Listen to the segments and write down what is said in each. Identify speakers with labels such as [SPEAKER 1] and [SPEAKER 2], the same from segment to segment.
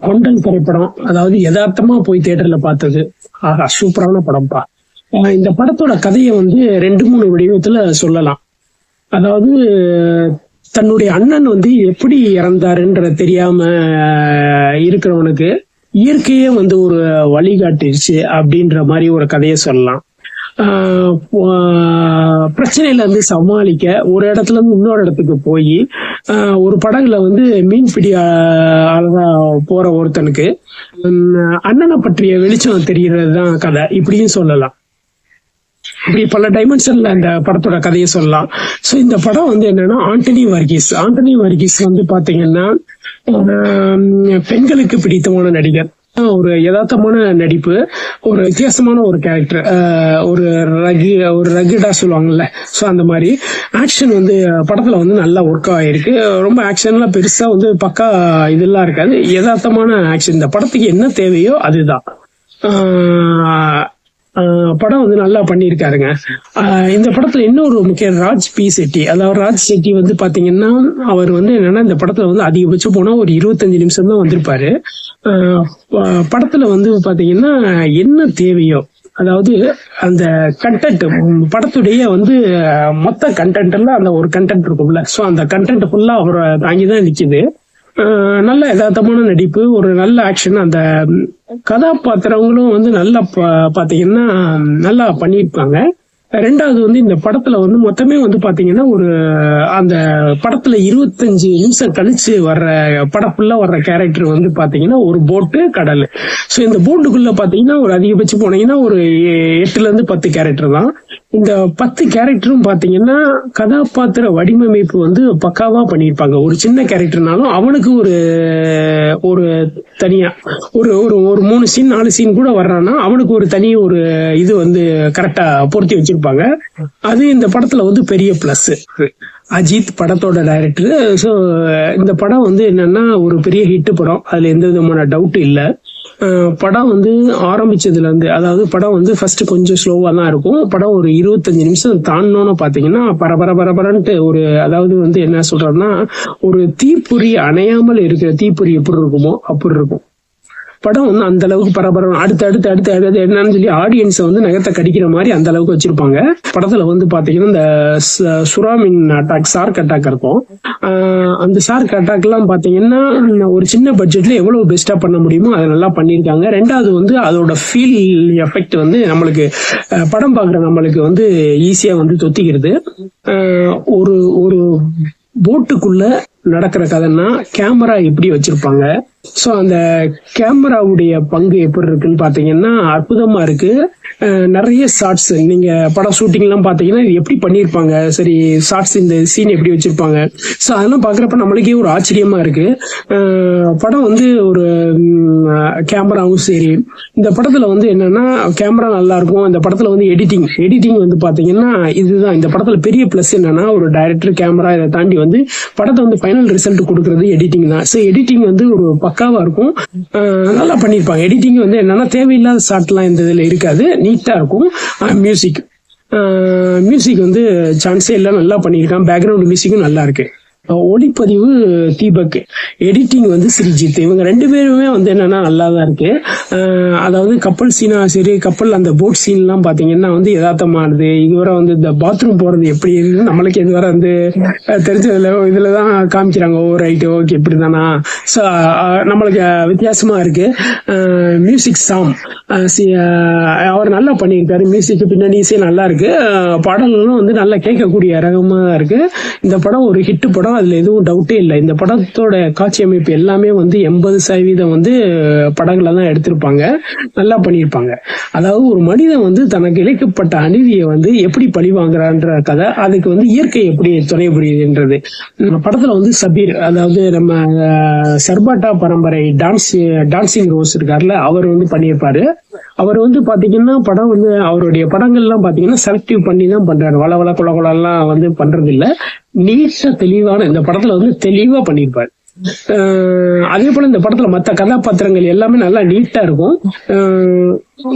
[SPEAKER 1] கொண்டல் திரைப்படம் அதாவது யதார்த்தமா போய் தியேட்டர்ல பார்த்தது. ஆஹா சூப்பரான படம்ப்பா. இந்த படத்தோட கதையை வந்து ரெண்டு மூணு வடிவத்துல சொல்லலாம். அதாவது தன்னுடைய அண்ணன் வந்து எப்படி இறந்தாருன்ற தெரியாம இருக்கிறவனுக்கு இயற்கையே வந்து ஒரு வழிகாட்டிடுச்சு அப்படின்ற மாதிரி ஒரு கதையை சொல்லலாம். ஆஹ், பிரச்சனையில இருந்து சமாளிக்க ஒரு இடத்துல இருந்து இன்னொரு இடத்துக்கு போய் ஒரு படகுல வந்து மீன்பிடி ஆஹ், போற ஒருத்தனுக்கு உம், அண்ணனை பற்றிய வெளிச்சம் தெரிகிறது தான் கதை. இப்படியும் சொல்லலாம். இப்படி பல டைமென்ஷன்ல இந்த படத்தோட கதையை சொல்லலாம். சோ இந்த படம் வந்து என்னன்னா ஆண்டனி வர்கீஸ். ஆண்டனி வர்கீஸ் வந்து பாத்தீங்கன்னா பெண்களுக்கு பிடித்தமான நடிகர். ஒரு யதார்த்தமான நடிப்பு ஒரு வித்தியாசமான ஒரு கேரக்டர் ஒரு ரகு ஒரு ரகுடா சொல்லுவாங்கல்ல ஸோ அந்த மாதிரி. ஆக்ஷன் வந்து படத்துல வந்து நல்லா ஒர்க் ஆகிருக்கு ரொம்ப ஆக்ஷன்லாம் பெருசா வந்து பக்கா இதெல்லாம் இருக்காது. யதார்த்தமான ஆக்ஷன் இந்த படத்துக்கு என்ன தேவையோ அதுதான். படம் வந்து நல்லா பண்ணியிருக்காருங்க. இந்த படத்துல இன்னொரு முக்கிய ராஜ் பி செட்டி. அதாவது ராஜ் செட்டி வந்து பாத்தீங்கன்னா அவர் வந்து என்னன்னா இந்த படத்துல வந்து அதிகபட்சம் போனா ஒரு இருபத்தஞ்சு நிமிஷம் தான் வந்திருப்பாரு. படத்துல வந்து பாத்தீங்கன்னா என்ன தேவையோ அதாவது அந்த கண்டென்ட் படத்துடைய வந்து மொத்த கண்டென்ட் எல்லாம் அந்த ஒரு கண்டென்ட் இருக்கும்ல. சோ அந்த கண்டென்ட் ஃபுல்லா அவரை தாங்கி தான் நிக்குது. நல்ல யதார்த்தமான நடிப்பு ஒரு நல்ல ஆக்ஷன் அந்த கதாபாத்திரங்களும் வந்து நல்லா பா- பாத்தீங்கன்னா நல்லா பண்ணியிருப்பாங்க. ரெண்டாவது வந்து இந்த படத்துல வந்து மொத்தமே வந்து பாத்தீங்கன்னா ஒரு அந்த படத்துல இருபத்தஞ்சு நிமிஷம் கழிச்சு வர்ற படப்புள்ள வர்ற கேரக்டர் வந்து பாத்தீங்கன்னா ஒரு போட்டு கடல். சோ இந்த போட்டுக்குள்ள பாத்தீங்கன்னா ஒரு அதிகபட்சம் போனீங்கன்னா ஒரு எட்டுல இருந்து பத்து கேரக்டர் தான். இந்த பத்து கேரக்டரும் பார்த்தீங்கன்னா கதாபாத்திர வடிவமைப்பு வந்து பக்காவா பண்ணியிருப்பாங்க. ஒரு சின்ன கேரக்டர்னாலும் அவனுக்கு ஒரு ஒரு தனியா ஒரு ஒரு ஒரு மூணு சீன் நாலு சீன் கூட வர்றான்னா அவனுக்கு ஒரு தனி ஒரு இது வந்து கரெக்டா பொருத்தி வச்சிருப்பாங்க. அது இந்த படத்துல வந்து பெரிய பிளஸ் அஜித் படத்தோட டைரக்டர் ஸோ இந்த படம் வந்து என்னன்னா ஒரு பெரிய ஹிட் படம். அதுல எந்த விதமான டவுட்டும் இல்லை. படம் வந்து ஆரம்பிச்சதுல இருந்து அதாவது படம் வந்து ஃபர்ஸ்ட் கொஞ்சம் ஸ்லோவாக தான் இருக்கும். படம் ஒரு இருபத்தஞ்சு நிமிஷம் தாண்டோன்னு பாத்தீங்கன்னா பரபர பரபரன்ட்டு ஒரு அதாவது வந்து என்ன சொல்றோம்னா ஒரு தீப்பொறி அணையாமல் இருக்கிற தீப்பொறி எப்படி இருக்குமோ அப்படி இருக்கும். படம் வந்து அந்த அளவுக்கு பரபரம் அடுத்து அடுத்து அடுத்து அடுத்து என்னன்னு சொல்லி ஆடியன்ஸை வந்து நகத்தை கடிக்கிற மாதிரி அந்த அளவுக்கு வச்சிருப்பாங்க. படத்துல வந்து பாத்தீங்கன்னா இந்த ச- சுறாமின் அட்டாக் சார்க் அட்டாக் இருக்கும். அந்த சார்க் அட்டாக் எல்லாம் பாத்தீங்கன்னா ஒரு சின்ன பட்ஜெட்ல எவ்வளவு பெஸ்டா பண்ண முடியுமோ அதை நல்லா பண்ணியிருக்காங்க. ரெண்டாவது வந்து அதோட ஃபீல் எஃபெக்ட் வந்து நம்மளுக்கு படம் பார்க்குற நம்மளுக்கு வந்து ஈஸியா வந்து தொத்திக்கிறது. ஒரு ஒரு போட்டுக்குள்ள நடக்கிற கதைன்னா கேமரா எப்படி வச்சிருப்பாங்க? சோ அந்த கேமராவுடைய பங்கு எப்படி இருக்குன்னு பாத்தீங்கன்னா அற்புதமா இருக்கு. நிறைய ஷார்ட்ஸ் நீங்க படம் ஷூட்டிங் எல்லாம் பாத்தீங்கன்னா இது எப்படி பண்ணிருப்பாங்க சரி ஷார்ட்ஸ் இந்த சீன் எப்படி வச்சிருப்பாங்க? சோ அதெல்லாம் பாக்குறப்ப நம்மளுக்கே ஒரு ஆச்சரியமா இருக்கு. படம் வந்து ஒரு கேமராவும் சரி. இந்த படத்துல வந்து என்னன்னா கேமரா நல்லா இருக்கும். இந்த படத்துல வந்து எடிட்டிங் எடிட்டிங் வந்து பாத்தீங்கன்னா இதுதான். இந்த படத்துல பெரிய பிளஸ் என்னன்னா ஒரு டைரக்டர் கேமரா இதை தாண்டி வந்து படத்தை வந்து ஃபைனல் ரிசல்ட் கொடுக்கறது எடிட்டிங் தான். ஸோ எடிட்டிங் வந்து ஒரு பக்காவா இருக்கும். நல்லா பண்ணியிருப்பாங்க. எடிட்டிங் வந்து என்னன்னா தேவையில்லாத ஷார்ட்லாம் இந்த இதுல இருக்காது. நீட்டா இருக்கும். மியூசிக் மியூசிக் வந்து சான்ஸே இல்லை நல்லா பண்ணியிருக்கான். பேக்ரவுண்ட் மியூசிக்கும் நல்லா இருக்கு. ஒளிப்பதிவு தீபக். எடிட்டிங் வந்து ஸ்ரீஜித் இவங்க ரெண்டு பேருமே வந்து என்னன்னா நல்லா தான் இருக்கு அதாவது கப்பல் சீனா சரி கப்பல் அந்த போட் சீன்லாம் பாத்தீங்கன்னா வந்து யதார்த்தமானது. இதுவரை வந்து இந்த பாத்ரூம் போறது எப்படி இருக்கு நம்மளுக்கு இதுவரை வந்து தெரிஞ்சதுல இதுலதான் காமிக்கிறாங்க ஓ ரைட்டு ஓகே இப்படி தானா ஸோ நம்மளுக்கு வித்தியாசமா இருக்கு. மியூசிக் சாம் அவர் நல்லா பண்ணியிருக்காரு. மியூசிக் பின்னணி இசை நல்லா இருக்கு. பாடல்களும் வந்து நல்லா கேட்கக்கூடிய ரகமா தான் இருக்கு. இந்த படம் ஒரு ஹிட் படம். அதுல எதுவும் டவுட்டே இல்லை. இந்த படத்தோட காட்சி அமைப்பு எல்லாமே வந்து எண்பது சதவீதம் வந்து படங்களை தான் எடுத்திருப்பாங்க. நல்லா பண்ணியிருப்பாங்க. அதாவது ஒரு மனிதன் வந்து தனக்கு இழைக்கப்பட்ட அநீதியை வந்து எப்படி பழி வாங்குறான்ற கதை அதுக்கு வந்து இயற்கை எப்படி துணை புரியுதுன்றது இந்த படத்துல வந்து சபீர் அதாவது நம்ம சர்பாட்டா பரம்பரை டான்ஸ் டான்சிங் ரோஸ் இருக்கார்ல அவர் வந்து பண்ணியிருப்பாரு. அவர் வந்து பாத்தீங்கன்னா படம் வந்து அவருடைய படங்கள்லாம் பாத்தீங்கன்னா செலக்டிவ் பண்ணி தான் பண்றாரு. வள வள குள குளம்லாம் வந்து பண்றது இல்ல நீச்ச தெளிவான இந்த படத்துல வந்து தெளிவா பண்ணியிருப்பாரு அதே போல இந்த படத்துல மத்த கதாபாத்திரங்கள் எல்லாமே நல்லா நீட்டா இருக்கும்.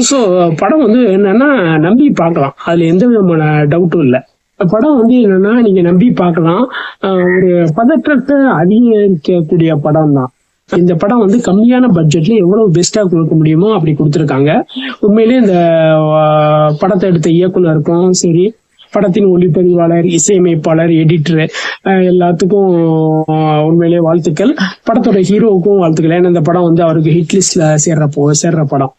[SPEAKER 1] ஸோ படம் வந்து என்னன்னா நம்பி பார்க்கலாம். அதுல எந்த விதமான டவுட்டும் இல்லை. படம் வந்து என்னன்னா நீங்க நம்பி பார்க்கலாம். ஒரு பதற்றத்தை அதிகரிக்கக்கூடிய படம் தான் இந்த படம் வந்து கம்மியான பட்ஜெட்ல எவ்வளவு பெஸ்டா கொடுக்க முடியுமோ அப்படி கொடுத்துருக்காங்க. உண்மையிலேயே இந்த படத்தை எடுத்த இயக்குனருக்கும் சரி படத்தின் ஒளிப்பதிவாளர் இசையமைப்பாளர் எடிட்டர் எல்லாத்துக்கும் உண்மையிலேயே வாழ்த்துக்கள். படத்தோட ஹீரோவுக்கும் வாழ்த்துக்கள். ஏன்னா இந்த படம் வந்து அவருக்கு ஹிட் லிஸ்ட்ல சேர்ற போ சேர்ற படம்.